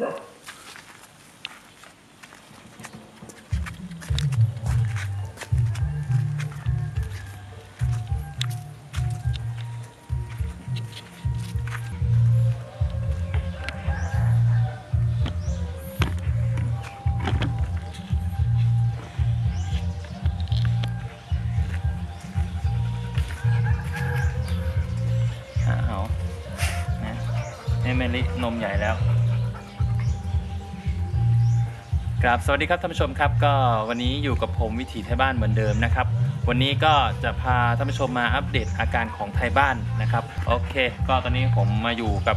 หาเอนะให้เมลินมใหญ่แล้ว ครับสวัสดีครับท่านผู้ชมครับก็วันนี้อยู่กับผมวิถีไทยบ้านเหมือนเดิมนะครับ วันนี้ก็จะพาท่านผู้ชมมาอัปเดตอาการของไทยบ้านนะครับ โอเค ก็ตอนนี้ผมมาอยู่กับ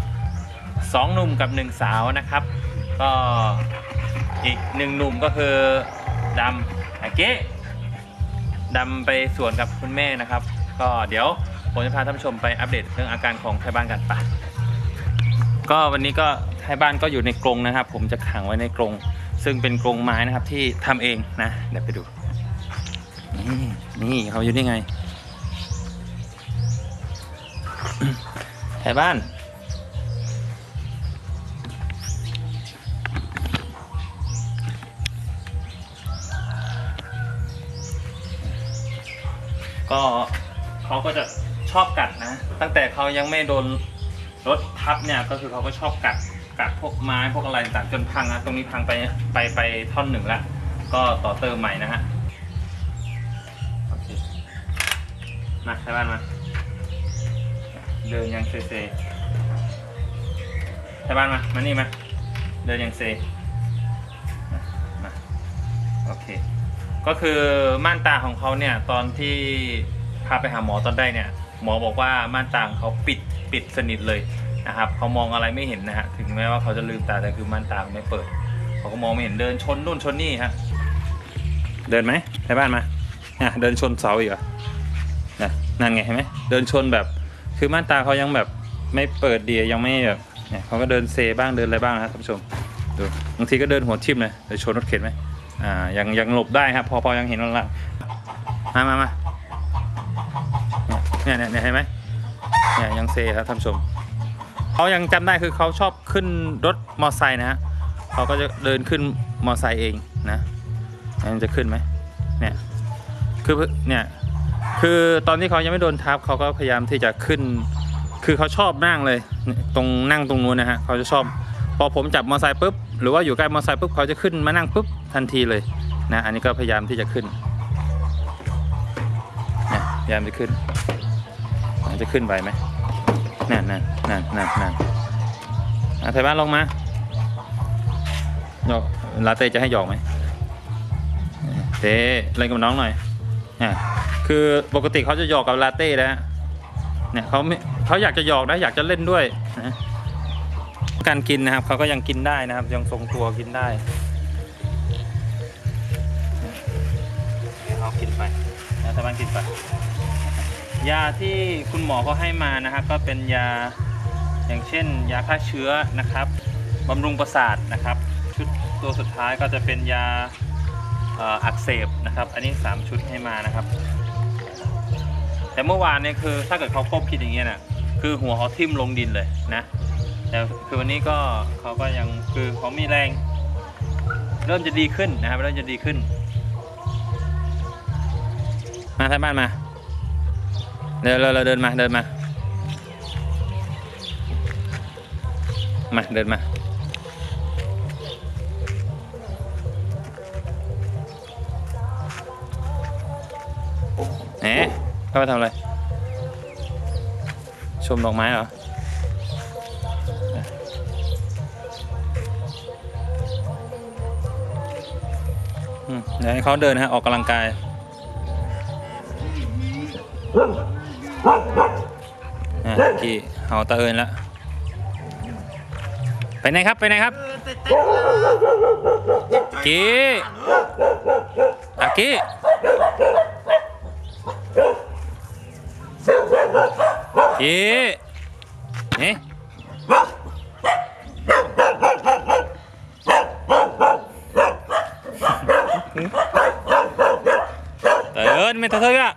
สองหนุ่มกับหนึ่งสาวนะครับ ก็อีกหนึ่งหนุ่มก็คือดำอาเก้ดำไปสวนกับคุณแม่นะครับ ก็เดี๋ยวผมจะพาท่านผู้ชมไปอัปเดตเรื่องอาการของไทยบ้านกันไปก็วันนี้ก็ไทยบ้านก็อยู่ในกรงนะครับ ผมจะขังไว้ในกรง ซึ่งเป็นกรงไม้นะครับที่ทำเองนะเดี๋ยวไปดู นี่นี่เขาอยู่นี่ไงไทยบ้านก็เขาก็จะชอบกัดนะ ตั้งแต่เขายังไม่โดนรถทับเนี่ยก็คือเขาก็ชอบกัด กัดพวกไม้พวกอะไรต่างจนพังนะตรงนี้พังไปไปไปท่อนหนึ่งแล้วก็ต่อเติมใหม่นะฮะโอเคมาใช้บ้านมาเดินยังเซเซใช้บ้านมามานี่มาเดินยังเซมาโอเค ก็คือม่านตาของเขาเนี่ยตอนที่พาไปหาหมอตอนได้เนี่ยหมอบอกว่าม่านตาของเขาปิดปิดสนิทเลย นะครับเขามองอะไรไม่เห็นนะฮะถึงแม้ว่าเขาจะลืมตาแต่คือม่านตาไม่เปิดเขาก็มองไม่เห็นเดินชนนู่นชนนี่ฮะเดินไหมในบ้านมาอะเดินชนเสาอีกนะนั่นไงเห็นไหมเดินชนแบบ คือม่านตาเขายังแบบไม่เปิดเดียยังไม่แบบเนี่ยเขาก็เดินเซบ้างเดินอะไรบ้างนะครับท่านผู้ชมดูบางทีก็เดินหัวทิ่มเลยเดินชนรถเข็นไหมอ่ายังยังหลบได้ครับพอพอยังเห็นล่างๆมามามาเนี่ยเนี่ยเนี่ยเห็นไหมเนี่ยยังเซครับท่านผู้ชม เขายังจำได้คือเขาชอบขึ้นรถมอไซค์นะฮะเขาก็จะเดินขึ้นมอไซค์เองนะมันจะขึ้นไหมเนี่ยคือเนี่ยคือตอนที่เขายังไม่โดนทับเขาก็พยายามที่จะขึ้น คือเขาชอบนั่งเลย ตรงนั่งตรงนู้นนะฮะเขาจะชอบพอผมจับมอเตอร์ไซค์ปุ๊บหรือว่าอยู่ใกล้มอเตอร์ไซค์ปุ๊บเขาจะขึ้นมานั่งปุ๊บทันทีเลยนะอันนี้ก็พยายามที่จะขึ้นนะพยายามจะขึ้นจะขึ้นไหวไหม นั่นนั่นนั่นนั่นนั่นอะไทยบ้านลงมาหยอกลาเต้จะให้หยอกไหมเต้เล่นกับน้องหน่อยอะคือปกติเขาจะหยอกกับลาเต้นะเนี่ยเขาไม่เขาอยากจะหยอกนะอยากจะเล่นด้วยนะการกินนะครับเขาก็ยังกินได้นะครับ ยังทรงตัวกินได้เขากินไปนะทางบ้านกินไป ยาที่คุณหมอเขาให้มานะครับก็เป็นยาอย่างเช่น ยาฆ่าเชื้อนะครับบำรุงประสาทนะครับ ชุดตัวสุดท้ายก็จะเป็นยาอักเสบนะครับ อันนี้ 3 ชุดให้มานะครับ แต่เมื่อวานเนี่ยคือถ้าเกิดเขาควบคิดอย่างเงี้ยนะคือหัวเขาทิ่มลงดินเลยนะแต่คือวันนี้ก็เขาก็ยังคือเขามีแรง เริ่มจะดีขึ้นนะครับ เริ่มจะดีขึ้น มาท่านบ้านมา เดินเราเราเดินมาเดินมา มาเดินมาเอ๊ะเข้ามาทำอะไร ชมดอกไม้เหรอเดี๋ยวให้เขาเดินฮะออกกำลังกาย อะกี่เห่าตะเอินล้วไปไหนครับไปไหนครับกี่อากี้กี่นี่เอินไม่ตะเทยอะ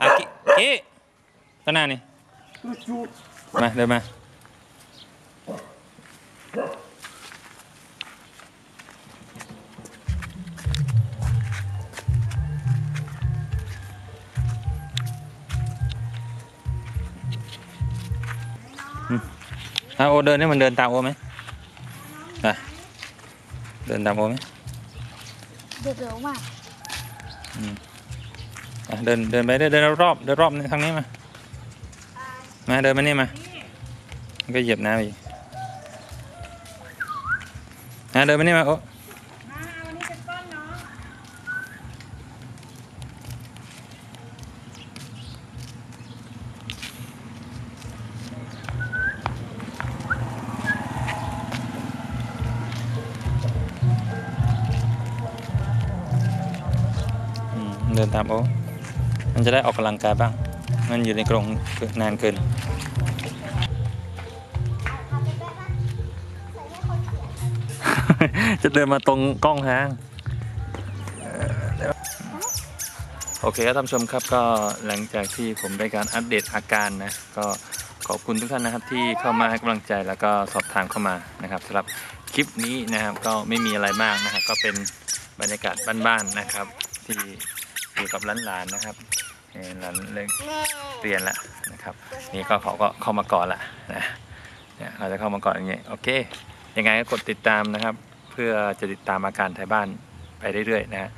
อากี้กี้ ก็น่านี่มาเดินมาอะโอเดินนี่มันเดินตามโอไหมอะเดินตามโอไหมเดือดเร็วมากอะเดินเดินไปเดินเดินรอบเดินรอบนี่ทางนี้มา มาเดินมานี่มา มันก็เหยียบน้ำอีกอะเดินมานี่มาโอ้เดินตามโอ้มันจะได้ออกกำลังกายบ้าง มันอยู่ในกรงนานเกิน จะเดินมาตรงกล้องทางเอ่อเดี๋ยวโอเคครับท่านผู้ชมครับก็หลังจากที่ผมได้การอัปเดตอาการนะ ก็ขอบคุณทุกท่านนะครับที่เข้ามาให้กำลังใจแล้วก็สอบถามเข้ามานะครับสำหรับคลิปนี้นะครับก็ไม่มีอะไรมากนะครับก็เป็นบรรยากาศบ้านๆนะครับ ที่อยู่กับหลานๆนะครับ เอ่อหลานเลิกเรียนแล้วนะครับ นี่ก็เขาก็เข้ามาก่อนละนะเนี่ยเราจะเข้ามาก่อนอย่างเงี้ยโอเค ยังไงก็กดติดตามนะครับ เพื่อจะติดตามอาการไทยบ้านไปเรื่อยๆนะฮะ